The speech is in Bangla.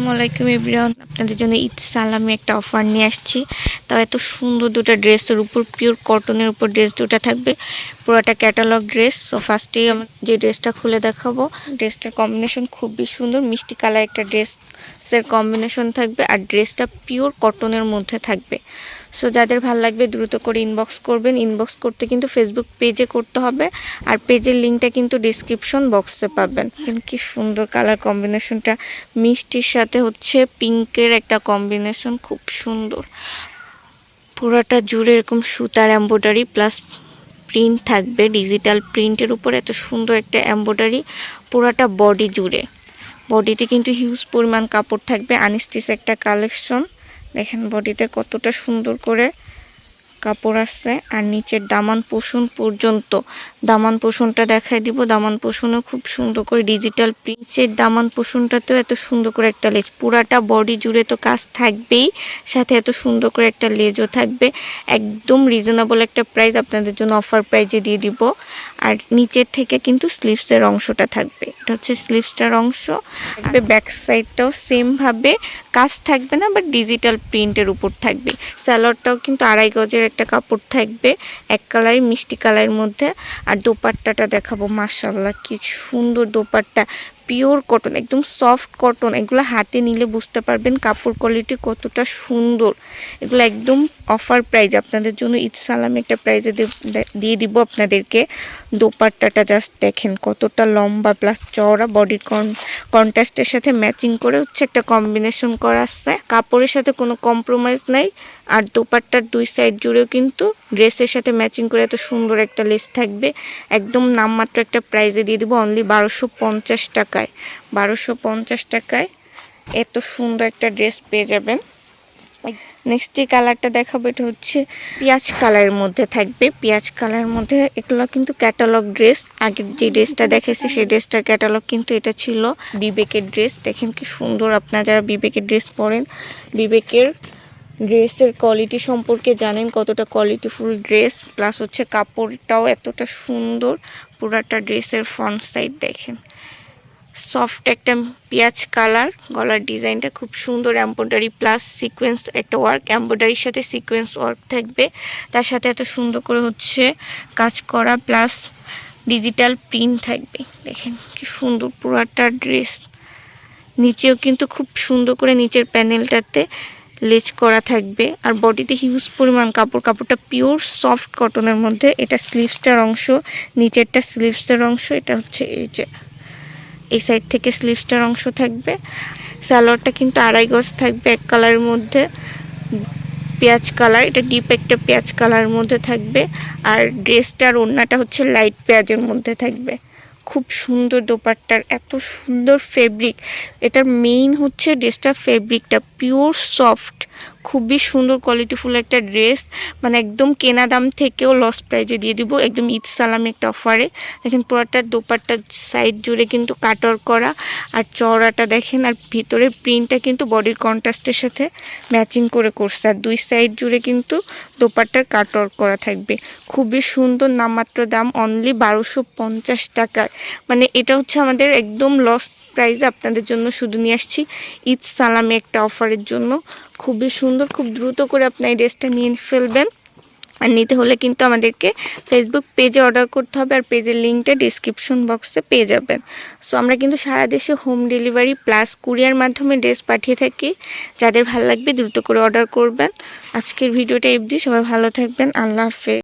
আসসালামাইকুম এভরিওয়ান। আপনাদের জন্য ঈদ সালামি একটা অফার নিয়ে আসছি। তাও এত সুন্দর দুটো ড্রেসের উপর পিওর কটনের উপর ড্রেস দুটো থাকবে। পুরোটা ক্যাটালগ ড্রেস সো ফার্স্টেই আমি যে ড্রেসটা খুলে দেখাবো, ড্রেসটার কম্বিনেশন খুবই সুন্দর। মিষ্টি কালার একটা ড্রেসের কম্বিনেশন থাকবে। আর ড্রেসটা পিওর কটনের মধ্যে থাকবে। সো যাদের ভালো লাগবে দ্রুত করে ইনবক্স করবেন। ইনবক্স করতে কিন্তু ফেসবুক পেজে করতে হবে। আর পেজের লিঙ্কটা কিন্তু ডিসক্রিপশন বক্সে পাবেন। কি সুন্দর কালার কম্বিনেশনটা মিষ্টির সাথে হচ্ছে পিঙ্কের একটা কম্বিনেশন খুব সুন্দর। পুরোটা জুড়ে এরকম সুতার এম্ব্রয়ডারি প্লাস প্রিন্ট থাকবে। ডিজিটাল প্রিন্টের উপর এত সুন্দর একটা এম্ব্রয়ডারি পুরোটা বডি জুড়ে। বডিতে কিন্তু হিউজ পরিমাণ কাপড় থাকবে। আনিস্টিস একটা কালেকশন দেখেন বডিতে কতটা সুন্দর করে কাপড় আছে আর নিচের দামান পোষণ পর্যন্ত। দামান পোষণটা দেখাই দিব। দামান পোষণও খুব সুন্দর করে ডিজিটাল প্রিন্টসের দামান পোষণটাতেও এত সুন্দর করে একটা লেজ। পুরাটা বডি জুড়ে তো কাজ থাকবেই, সাথে এত সুন্দর করে একটা লেজও থাকবে। একদম রিজনেবল একটা প্রাইস আপনাদের জন্য অফার প্রাইজে দিয়ে দিব। আর নিচের থেকে কিন্তু স্লিভসের অংশটা থাকবে। এটা হচ্ছে স্লিভসটার অংশ। থাকবে ব্যাক সাইডটাও সেমভাবে কাজ থাকবে না বাট ডিজিটাল প্রিন্টের উপর থাকবে। স্যালোয়ারটাও কিন্তু আড়াই গজের একটা কাপড় থাকবে, এক কালারের মিষ্টি কালারের মধ্যে। আর দোপাট্টাটা দেখাবো মাসাল্লাহ কি সুন্দর দোপাট্টা। পিওর কটন একদম সফট কটন এগুলো হাতে নিলে বুঝতে পারবেন কাপড় কোয়ালিটি কতটা সুন্দর। এগুলো একদম অফার প্রাইজ আপনাদের জন্য ঈদ সালামে একটা প্রাইজে দিয়ে দিব আপনাদেরকে। দোপাট্টাটা জাস্ট দেখেন কতটা লম্বা প্লাস চওড়া বডি কন্ট্রাস্টের সাথে ম্যাচিং করে হচ্ছে একটা কম্বিনেশন করা আছে। কাপড়ের সাথে কোনো কম্প্রোমাইজ নাই, আর দোপাট্টার দুই সাইড জুড়েও কিন্তু ড্রেসের সাথে ম্যাচিং করে এত সুন্দর একটা লেস থাকবে। একদম নামমাত্র একটা প্রাইজে দিয়ে দেবো অনলি বারোশো পঞ্চাশ টাকায়। বারোশো পঞ্চাশ টাকায় এত সুন্দর একটা ড্রেস পেয়ে যাবেন। নেক্সট যে কালারটা দেখাবো, এটা হচ্ছে পেঁয়াজ কালারের মধ্যে থাকবে। পেঁয়াজ কালারের মধ্যে এগুলো কিন্তু ক্যাটালগ ড্রেস আগের যে ড্রেসটা দেখেছি সেই ড্রেসটার ক্যাটালগ কিন্তু এটা ছিল বিবেকের ড্রেস দেখেন কি সুন্দর আপনারা যারা বিবেকের ড্রেস পরেন, বিবেকের ড্রেসের কোয়ালিটি সম্পর্কে জানেন, কতটা কোয়ালিটিফুল ড্রেস প্লাস হচ্ছে কাপড়টাও এতটা সুন্দর, পুরাটা ড্রেসের ফ্রন্ট সাইড দেখেন। সফট একটা পেঁয়াজ কালার গলার ডিজাইনটা খুব সুন্দর এম্ব্রয়ডারি প্লাস সিকোয়েন্স একটা ওয়ার্ক এম্ব্রয়ডারির সাথে সিকোয়েন্স ওয়ার্ক থাকবে। তার সাথে এত সুন্দর করে হচ্ছে কাজ করা প্লাস ডিজিটাল প্রিন্ট থাকবে। দেখেন, কি সুন্দর পুরাটা ড্রেস নিচেও কিন্তু খুব সুন্দর করে নিচের প্যানেলটাতে লেজ করা থাকবে। আর বডিতে হিউজ পরিমাণ কাপড়, কাপড়টা পিওর সফট কটনের মধ্যে। এটা স্লিভসটার অংশ, নিচেরটা স্লিভসের অংশ। এটা হচ্ছে এই যে, এই সাইড থেকে স্লিভসটার অংশ থাকবে। সালোয়ারটা কিন্তু আড়াই গজ থাকবে এক কালারের মধ্যে। পেঁয়াজ কালার এটা ডিপ একটা পেঁয়াজ কালারের মধ্যে থাকবে। আর ড্রেসটার ওড়নাটা হচ্ছে লাইট পেঁয়াজের মধ্যে থাকবে। খুব সুন্দর দোপাট্টার এত সুন্দর ফেব্রিক এটার মেইন হচ্ছে ড্রেসটার ফেব্রিকটা পিওর সফট খুবই সুন্দর কোয়ালিটিফুল একটা ড্রেস মানে একদম কেনা দাম থেকেও লস প্রাইজে দিয়ে দিব, একদম ঈদ সালামে একটা অফারে দেখেন পুরোটা দোপাট্টার সাইড জুড়ে কিন্তু কাটর করা, আর চওড়াটা দেখেন, আর ভিতরের প্রিন্টটা কিন্তু বডির কন্ট্রাস্টের সাথে ম্যাচিং করে করছে, আর দুই সাইড জুড়ে কিন্তু দোপাট্টার কাটর করা থাকবে। খুবই সুন্দর নামমাত্র দাম অনলি বারোশো টাকায়। মানে এটা হচ্ছে আমাদের একদম লস প্রাইজে আপনাদের জন্য শুধু নিয়ে আসছি। ঈদ সালামে একটা অফারের জন্য। খুবই সুন্দর, খুব দ্রুত করে আপনার এই ড্রেসটা নিয়ে ফেলবেন। আর নিতে হলে কিন্তু আমাদেরকে ফেসবুক পেজে অর্ডার করতে হবে আর পেজের লিঙ্কটা ডিসক্রিপশন বক্সে পেয়ে যাবেন। সো আমরা কিন্তু সারা দেশে হোম ডেলিভারি প্লাস কুরিয়ার মাধ্যমে ড্রেস পাঠিয়ে থাকি। যাদের ভালো লাগবে দ্রুত করে অর্ডার করবেন। আজকের ভিডিওটা এফদি সবাই ভালো থাকবেন। আল্লাহ হাফেজ।